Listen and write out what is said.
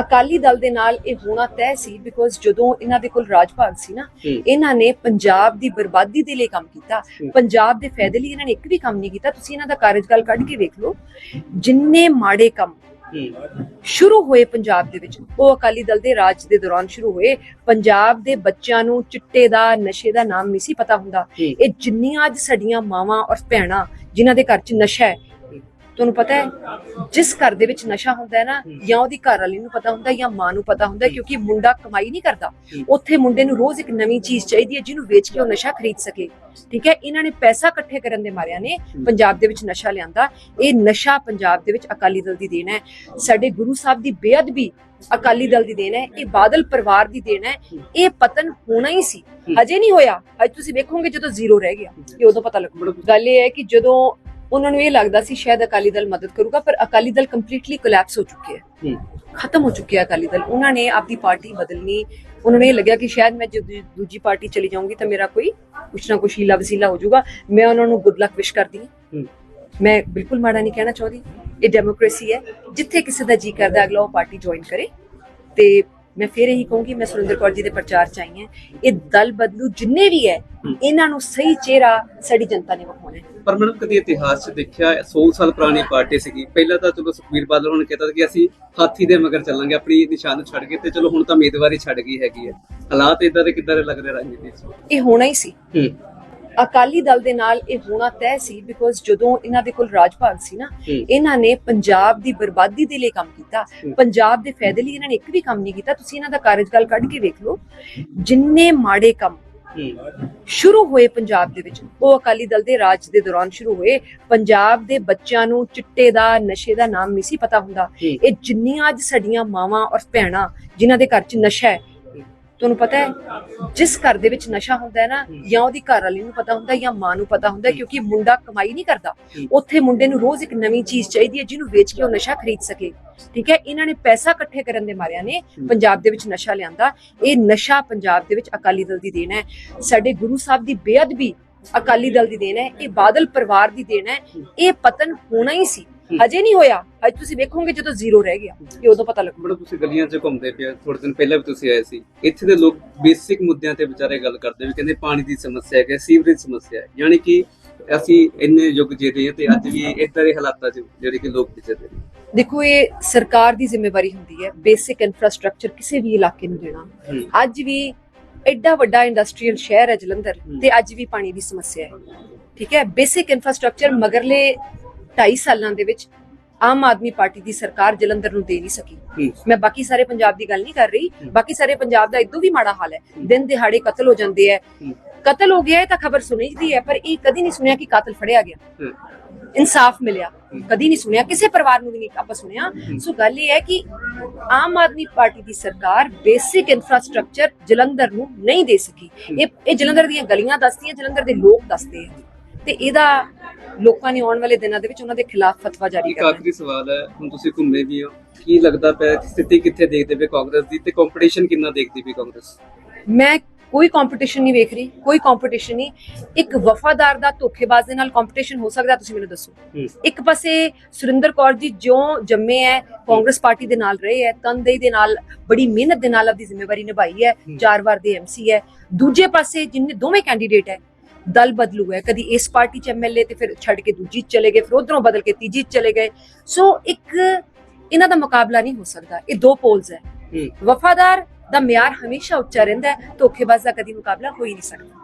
ਅਕਾਲੀ ਦਲ ਦੇ ਨਾਲ ਇਹ ਹੋਣਾ ਤੈਅ ਸੀ ਬਿਕੋਜ਼ ਜਦੋਂ ਇਹਨਾਂ ਦੇ ਕੋਲ ਰਾਜ ਭਾਗ ਸੀ ਨਾ। ਇਹਨਾਂ ਨੇ ਪੰਜਾਬ ਦੀ ਬਰਬਾਦੀ ਦੇ ਲਈ ਕੰਮ ਕੀਤਾ। ਪੰਜਾਬ ਦੇ ਫਾਇਦੇ ਲਈ ਇਹਨਾਂ ਨੇ ਇੱਕ ਵੀ ਕੰਮ ਨਹੀਂ ਕੀਤਾ ਤੁਸੀਂ ਇਹਨਾਂ ਦਾ ਕਾਰਜਕਾਲ ਕੱਢ ਕੇ ਵੇਖ ਲਓ ਜਿੰਨੇ ਮਾੜੇ ਕੰਮ ਸ਼ੁਰੂ ਹੋਏ ਪੰਜਾਬ ਦੇ ਵਿੱਚ ਉਹ ਅਕਾਲੀ ਦਲ ਦੇ ਰਾਜ ਦੇ ਦੌਰਾਨ ਸ਼ੁਰੂ ਹੋਏ ਪੰਜਾਬ ਦੇ ਬੱਚਿਆਂ ਨੂੰ ਚਿੱਟੇ ਦਾ ਨਸ਼ੇ ਦਾ ਨਾਮ ਨਹੀਂ ਸੀ ਪਤਾ ਹੁੰਦਾ। ਇਹ ਜਿੰਨੀਆਂ ਅੱਜ ਸਾਡੀਆਂ ਮਾਵਾਂ ਔਰ ਭੈਣਾਂ ਜਿਨ੍ਹਾਂ ਦੇ ਘਰ 'ਚ ਨਸ਼ਾ ਹੈ ਤੁਹਾਨੂੰ ਪਤਾ ਹੈ, ਜਿਸ ਘਰ ਦੇ ਵਿੱਚ ਨਸ਼ਾ ਹੁੰਦਾ ਹੈ ਨਾ, ਜਾਂ ਉਹਦੀ ਘਰ ਵਾਲੀ ਨੂੰ ਪਤਾ ਹੁੰਦਾ, ਜਾਂ ਮਾਂ ਨੂੰ ਪਤਾ ਹੁੰਦਾ ਕਿਉਂਕਿ ਮੁੰਡਾ ਕਮਾਈ ਨਹੀਂ ਕਰਦਾ। ਉੱਥੇ ਮੁੰਡੇ ਨੂੰ ਰੋਜ਼ ਇੱਕ ਨਵੀਂ ਚੀਜ਼ ਚਾਹੀਦੀ ਹੈ, ਜਿਹਨੂੰ ਵੇਚ ਕੇ ਉਹ ਨਸ਼ਾ ਖਰੀਦ ਸਕੇ। ਠੀਕ ਹੈ? ਇਹਨਾਂ ਨੇ ਪੈਸਾ ਇਕੱਠੇ ਕਰਨ ਦੇ ਮਾਰਿਆਂ ਨੇ ਪੰਜਾਬ ਦੇ ਵਿੱਚ ਨਸ਼ਾ ਲਿਆਂਦਾ। ਇਹ ਨਸ਼ਾ ਪੰਜਾਬ ਦੇ ਵਿੱਚ ਅਕਾਲੀ ਦਲ ਦੀ ਦੇਣ ਹੈ। ਸਾਡੇ ਗੁਰੂ ਸਾਹਿਬ ਦੀ ਬੇਅਦਬੀ ਅਕਾਲੀ ਦਲ ਦੀ ਦੇਣ ਹੈ। ਇਹ ਬਾਦਲ ਪਰਿਵਾਰ ਦੀ ਦੇਣ ਹੈ। ਇਹ ਪਤਨ ਹੋਣਾ ਹੀ ਸੀ। ਹਜੇ ਨਹੀਂ ਹੋਇਆ। ਅੱਜ ਤੁਸੀਂ ਵੇਖੋਗੇ ਜਦੋਂ ਜ਼ੀਰੋ ਰਹਿ ਗਿਆ। ਇਹ ਉਦੋਂ ਪਤਾ ਲੱਗੂ। ਗੱਲ ਇਹ ਹੈ ਕਿ ਜਦੋਂ ਉਹਨਾਂ ਨੂੰ ਇਹ ਲੱਗਦਾ ਸੀ ਸ਼ਾਇਦ ਅਕਾਲੀ ਦਲ ਮਦਦ ਕਰੂਗਾ ਪਰ ਅਕਾਲੀ ਦਲ ਕੰਪਲੀਟਲੀ ਕੋਲੈਪਸ ਹੋ ਚੁੱਕੀ ਹੈ। ਖਤਮ ਹੋ ਚੁੱਕੀ ਹੈ ਅਕਾਲੀ ਦਲ। ਉਹਨਾਂ ਨੇ ਆਪਣੀ ਪਾਰਟੀ ਬਦਲਣੀ ਉਹਨਾਂ ਨੂੰ ਇਹ ਲੱਗਿਆ ਕਿ ਸ਼ਾਇਦ ਮੈਂ ਦੂਜੀ ਪਾਰਟੀ ਚਲੀ ਜਾਊਂਗੀ ਤਾਂ ਮੇਰਾ ਕੋਈ ਕੁਛ ਨਾ ਕੁਛ ਹੀਲਾ ਵਸੀਲਾ ਹੋ ਜਾਊਗਾ। ਮੈਂ ਉਹਨਾਂ ਨੂੰ ਗੁੱਡ ਲੱਕ ਵਿਸ਼ ਕਰਦੀ ਹਾਂ। ਹੂੰ। ਮੈਂ ਬਿਲਕੁਲ ਮਾੜਾ ਨਹੀਂ ਕਹਿਣਾ ਚਾਹੁੰਦੀ। ਇਹ ਡੈਮੋਕ੍ਰੇਸੀ ਹੈ। ਜਿੱਥੇ ਕਿਸੇ ਦਾ ਜੀ ਕਰਦਾ ਅਗਲਾ ਉਹ ਪਾਰਟੀ ਜੁਆਇਨ ਕਰੇ। ਤੇ ਮੈਂ ਫੇਰ ਇਹੀ ਕਹੂੰਗੀ ਮੈਂ ਸੁਰਿੰਦਰ ਕੌਰ ਜੀ ਦੇ ਪ੍ਰਚਾਰ ਚ ਆਈ ਹਾਂ ਇਹ ਦਲ ਬਦਲੂ ਜਿੰਨੇ ਵੀ ਹੈ। ਇਹਨਾਂ ਨੂੰ ਸਹੀ ਚਿਹਰਾ ਸਾਡੀ ਜਨਤਾ ਨੇ ਵਿਖਾਉਣਾ ਹੈ। ਪਰ ਮੈਨੂੰ ਕਦੀ ਇਤਿਹਾਸ 'ਚ ਦੇਖਿਆ 100 ਸਾਲ ਪੁਰਾਣੀ ਪਾਰਟੀ ਸੀਗੀ। ਪਹਿਲਾਂ ਤਾਂ ਚਲੋ ਸੁਖਬੀਰ ਬਾਦਲ ਹੁਣ ਕਹਿੰਦਾ ਕਿ ਅਸੀਂ ਹਾਥੀ ਦੇ ਮਗਰ ਚੱਲਾਂਗੇ ਆਪਣੀ ਨਿਸ਼ਾਨ ਛੱਡ ਕੇ ਤੇ ਚਲੋ ਹੁਣ ਤਾਂ ਉਮੀਦਵਾਰੀ ਛੱਡ ਗਈ ਹੈਗੀ ਹੈ। ਹਾਲਾਤ ਇਦਾਂ ਦੇ ਕਿੱਦਾਂ ਦੇ ਲੱਗ ਰਹੇ ਰਾਜਨੀਤੀ 'ਚ? ਇਹ ਹੋਣਾ ਹੀ ਸੀ। ਹੂੰ। ਅਕਾਲੀ ਦਲ ਦੇ ਨਾਲ ਇਹ ਹੋਣਾ ਤੈਅ ਸੀ ਬਿਕੋਜ਼ ਜਦੋਂ ਇਹਨਾਂ ਦੇ ਕੋਲ ਰਾਜ ਭਾਗ ਸੀ ਨਾ ਇਹਨਾਂ ਨੇ ਪੰਜਾਬ ਦੀ ਬਰਬਾਦੀ ਦੇ ਲਈ ਕੰਮ ਕੀਤਾ। ਪੰਜਾਬ ਦੇ ਫਾਇਦੇ ਲਈ ਇਹਨਾਂ ਨੇ ਇੱਕ ਵੀ ਕੰਮ ਨਹੀਂ ਕੀਤਾ। ਤੁਸੀਂ ਇਹਨਾਂ ਦਾ ਕਾਰਜਕਾਲ ਕੱਢ ਕੇ ਵੇਖ ਲਓ ਜਿੰਨੇ ਮਾੜੇ ਕੰਮ ਸ਼ੁਰੂ ਹੋਏ ਪੰਜਾਬ ਦੇ ਵਿੱਚ ਉਹ ਅਕਾਲੀ ਦਲ ਦੇ ਰਾਜ ਦੇ ਦੌਰਾਨ ਸ਼ੁਰੂ ਹੋਏ। ਪੰਜਾਬ ਦੇ ਬੱਚਿਆਂ ਨੂੰ ਚਿੱਟੇ ਦਾ ਨਸ਼ੇ ਦਾ ਨਾਮ ਨਹੀਂ ਸੀ ਪਤਾ ਹੁੰਦਾ। ਇਹ ਜਿੰਨੀਆਂ ਅੱਜ ਸਾਡੀਆਂ ਮਾਵਾਂ ਔਰ ਭੈਣਾਂ ਜਿਨ੍ਹਾਂ ਦੇ ਘਰ 'ਚ ਨਸ਼ਾ ਹੈ ਤੁਹਾਨੂੰ ਪਤਾ ਹੈ ਜਿਸ ਘਰ ਦੇ ਵਿੱਚ ਨਸ਼ਾ ਹੁੰਦਾ ਹੈ ਨਾ। ਜਾਂ ਉਹਦੀ ਘਰ ਵਾਲੀ ਨੂੰ ਪਤਾ ਹੁੰਦਾ ਜਾਂ ਮਾਂ ਨੂੰ ਪਤਾ ਹੁੰਦਾ ਕਿਉਂਕਿ ਮੁੰਡਾ ਕਮਾਈ ਨਹੀਂ ਕਰਦਾ। ਉੱਥੇ ਮੁੰਡੇ ਨੂੰ ਰੋਜ਼ ਇੱਕ ਨਵੀਂ ਚੀਜ਼ ਚਾਹੀਦੀ ਹੈ ਜਿਹਨੂੰ ਵੇਚ ਕੇ ਉਹ ਨਸ਼ਾ ਖਰੀਦ ਸਕੇ। ਠੀਕ ਹੈ? ਇਹਨਾਂ ਨੇ ਪੈਸਾ ਇਕੱਠੇ ਕਰਨ ਦੇ ਮਾਰਿਆਂ ਨੇ ਪੰਜਾਬ ਦੇ ਵਿੱਚ ਨਸ਼ਾ ਲਿਆਂਦਾ। ਇਹ ਨਸ਼ਾ ਪੰਜਾਬ ਦੇ ਵਿੱਚ ਅਕਾਲੀ ਦਲ ਦੀ ਦੇਣ ਹੈ। ਸਾਡੇ ਗੁਰੂ ਸਾਹਿਬ ਦੀ ਬੇਅਦਬੀ ਅਕਾਲੀ ਦਲ ਦੀ ਦੇਣ ਹੈ। ਇਹ ਬਾਦਲ ਪਰਿਵਾਰ ਦੀ ਦੇਣ ਹੈ। ਇਹ ਪਤਨ ਹੋਣਾ ਹੀ ਸੀ। ਹਜੇ ਨਹੀਂ ਹੋਇਆ। ਅੱਜ ਤੁਸੀਂ ਵੇਖੋਗੇ ਜਦੋਂ ਜ਼ੀਰੋ ਰਹਿ ਗਿਆ ਇਹ ਉਦੋਂ ਪਤਾ ਲੱਗੂ। ਬੜਾ ਤੁਸੀਂ ਗਲੀਆਂ 'ਚ ਘੁੰਮਦੇ ਪਿਆ ਥੋੜੇ ਦਿਨ ਪਹਿਲਾਂ ਵੀ ਤੁਸੀਂ ਆਏ ਸੀ। ਇੱਥੇ ਦੇ ਲੋਕ ਬੇਸਿਕ ਮੁੱਦਿਆਂ ਤੇ ਵਿਚਾਰੇ ਗੱਲ ਕਰਦੇ ਵੀ ਕਹਿੰਦੇ ਪਾਣੀ ਦੀ ਸਮੱਸਿਆ ਹੈ ਸੀਵਰੇਜ ਸਮੱਸਿਆ ਹੈ ਯਾਨੀ ਕਿ ਅਸੀਂ ਇੰਨੇ ਯੁੱਗ ਜੀ ਰਹੇ ਤੇ ਅੱਜ ਵੀ ਇਦਾਂ ਦੇ ਹਾਲਾਤਾਂ 'ਚ ਜਿਹੜੇ ਕਿ ਲੋਕ ਵਿਚਰਦੇ ਨੇ। ਦੇਖੋ ਇਹ ਸਰਕਾਰ ਦੀ ਜ਼ਿੰਮੇਵਾਰੀ ਹੁੰਦੀ ਹੈ ਬੇਸਿਕ ਇਨਫਰਾਸਟ੍ਰਕਚਰ ਕਿਸੇ ਵੀ ਇਲਾਕੇ ਨੂੰ ਦੇਣਾ। ਅੱਜ ਵੀ ਐਡਾ ਵੱਡਾ ਇੰਡਸਟਰੀਅਲ ਸ਼ਹਿਰ ਹੈ ਜਲੰਧਰ। ਤੇ ਅੱਜ ਵੀ ਪਾਣੀ ਦੀ ਸਮੱਸਿਆ ਹੈ। ਠੀਕ ਹੈ? ਬੇਸਿਕ ਇਨਫਰਾਸਟ੍ਰਕਚਰ ਮਗਰਲੇ 2.5 ਸਾਲਾਂ ਦੇ ਵਿੱਚ ਆਮ ਆਦਮੀ ਪਾਰਟੀ ਦੀ ਸਰਕਾਰ ਜਲੰਧਰ ਨੂੰ ਦੇ ਨਹੀਂ ਸਕੀ। ਮੈਂ ਬਾਕੀ ਸਾਰੇ ਪੰਜਾਬ ਦੀ ਗੱਲ ਨਹੀਂ ਕਰ ਰਹੀ। ਬਾਕੀ ਸਾਰੇ ਪੰਜਾਬ ਦਾ ਇਦੋਂ ਵੀ ਮਾੜਾ ਹਾਲ ਹੈ। ਦਿਨ ਦਿਹਾੜੇ ਕਤਲ ਹੋ ਜਾਂਦੇ ਹੂੰ। ਕਤਲ ਹੋ ਗਿਆ ਹੈ ਤਾਂ ਖਬਰ ਸੁਣੀਦੀ ਹੈ ਪਰ ਇਹ ਕਦੀ ਨਹੀਂ ਸੁਣਿਆ ਕਿ ਕਾਤਲ ਫੜਿਆ ਗਿਆ। ਇਨਸਾਫ ਮਿਲਿਆ। ਕਦੀ ਨਹੀਂ ਸੁਣਿਆ। ਕਿਸੇ ਪਰਿਵਾਰ ਨੂੰ ਵੀ ਨਹੀਂ ਆਪਾਂ ਸੁਣਿਆ। ਸੋ ਗੱਲ ਇਹ ਹੈ ਕਿ ਆਮ ਆਦਮੀ ਪਾਰਟੀ ਦੀ ਸਰਕਾਰ ਬੇਸਿਕ ਇਨਫਰਾਸਟ੍ਰਕਚਰ ਜਲੰਧਰ ਨੂੰ ਨਹੀਂ ਦੇ ਸਕੀ। ਇਹ ਇਹ ਜਲੰਧਰ ਦੀਆਂ ਗਲੀਆਂ ਦੱਸਦੀਆਂ ਜਲੰਧਰ ਦੇ ਲੋਕ ਦੱਸਦੇ ਆ ਤੇ ਇਹਦਾ ਲੋਕਾਂ ਨੇ ਆਉਣ ਵਾਲੇ ਦਿਨਾਂ ਦੇ ਵਿੱਚ ਉਹਨਾਂ ਦੇ ਖਿਲਾਫ ਫਤਵਾ ਜਾਰੀ ਕਰਨਾ ਹੈ। ਆਖਰੀ ਸਵਾਲ ਹੈ ਹੁਣ ਤੁਸੀਂ ਘੁੰਮੇ ਵੀ ਹੋ ਕੀ ਲੱਗਦਾ ਪਿਆ ਸਥਿਤੀ ਕਿੱਥੇ ਦੇਖਦੇ ਪਏ ਕਾਂਗਰਸ ਦੀ ਤੇ ਕੰਪੀਟੀਸ਼ਨ ਕਿੰਨਾ ਦੇਖਦੀ ਪਈ ਕਾਂਗਰਸ? ਮੈਂ ਕੋਈ ਕੰਪੀਟੀਸ਼ਨ ਨਹੀਂ ਵੇਖ ਰਹੀ ਕੋਈ ਕੰਪੀਟੀਸ਼ਨ ਨਹੀਂ। ਇੱਕ ਵਫਾਦਾਰ ਦਾ ਧੋਖੇਬਾਜ਼ ਦੇ ਨਾਲ ਕੰਪੀਟੀਸ਼ਨ ਹੋ ਸਕਦਾ ਤੁਸੀਂ ਮੈਨੂੰ ਦੱਸੋ। ਇੱਕ ਪਾਸੇ ਸੁਰਿੰਦਰ ਕੌਰ ਜੀ ਜਿਉਂ ਜੰਮੇ ਹੈ ਕਾਂਗਰਸ ਪਾਰਟੀ ਦੇ ਨਾਲ ਰਹੇ ਹੈ ਤਨਦੇਹੀ ਦੇ ਨਾਲ ਬੜੀ ਮਿਹਨਤ ਦੇ ਨਾਲ ਆਪਣੀ ਜ਼ਿੰਮੇਵਾਰੀ ਨਿਭਾਈ ਹੂੰ। ਚਾਰ ਵਾਰ ਦੇ ਐਮਸੀ ਹੈ ਦੂਜੇ ਪਾਸੇ ਜਿੰਨੇ ਦੋਵੇਂ ਕੈਂਡੀਡੇਟ ਹੈ ਦਲ ਬਦਲੂ ਹੈ। ਕਦੀ ਇਸ ਪਾਰਟੀ ਚ ਐਮਐਲਏ ਤੇ ਫਿਰ ਛੱਡ ਕੇ ਦੂਜੀ 'ਚ ਚਲੇ ਗਏ ਫਿਰ ਉਧਰੋਂ ਬਦਲ ਕੇ ਤੀਜੀ 'ਚ ਚਲੇ ਗਏ। ਸੋ ਇੱਕ ਇਹਨਾਂ ਦਾ ਮੁਕਾਬਲਾ ਨਹੀਂ ਹੋ ਸਕਦਾ। ਇਹ ਦੋ ਪੋਲਸ ਹੈ। ਹੂੰ। ਵਫਾਦਾਰ ਦਾ ਮਿਆਰ ਹਮੇਸ਼ਾ ਉੱਚਾ ਰਹਿੰਦਾ ਹੈ। ਧੋਖੇਬਾਜ਼ ਦਾ ਕਦੀ ਮੁਕਾਬਲਾ ਹੋ ਹੀ ਨਹੀਂ ਸਕਦਾ।